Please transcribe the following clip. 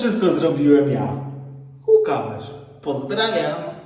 wszystko zrobiłem ja. Łukasz, pozdrawiam.